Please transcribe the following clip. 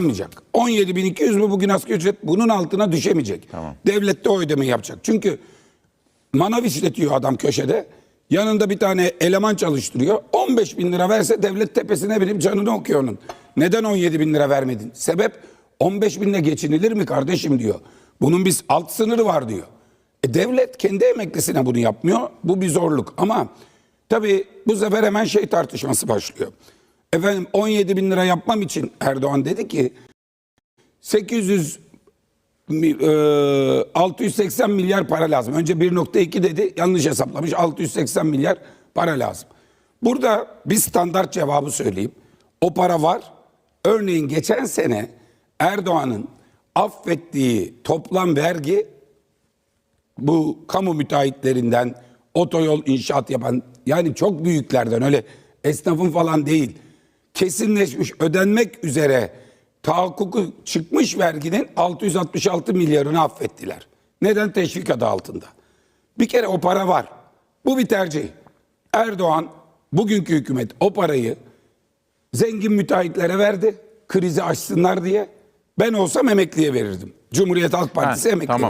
yapmayacak. 17.200 mü bugün asgari ücret bunun altına düşemeyecek. Tamam. Devlet de o ödemeyi yapacak. Çünkü manav işletiyor adam köşede. Yanında bir tane eleman çalıştırıyor. 15 bin lira verse devlet tepesine binip canını okuyor onun. Neden 17 bin lira vermedin? Sebep 15 binle geçinilir mi kardeşim diyor. Bunun biz alt sınırı var diyor. E devlet kendi emeklisine bunu yapmıyor. Bu bir zorluk ama tabii bu sefer hemen şey tartışması başlıyor. Efendim 17 bin lira yapmam için Erdoğan dedi ki 800 mi- e, 680 milyar para lazım. Önce 1.2 dedi yanlış hesaplamış 680 milyar para lazım. Burada bir standart cevabı söyleyeyim. O para var. Örneğin geçen sene Erdoğan'ın affettiği toplam vergi bu kamu müteahhitlerinden otoyol inşaat yapan yani çok büyüklerden öyle esnafın falan değil kesinleşmiş ödenmek üzere tahakkuku çıkmış verginin 666 milyarını affettiler. Neden? Teşvik adı altında. Bir kere o para var. Bu bir tercih. Erdoğan bugünkü hükümet o parayı zengin müteahhitlere verdi. Krizi aşsınlar diye. Ben olsam emekliye verirdim. Cumhuriyet Halk Partisi Ha, emekliye. tamam.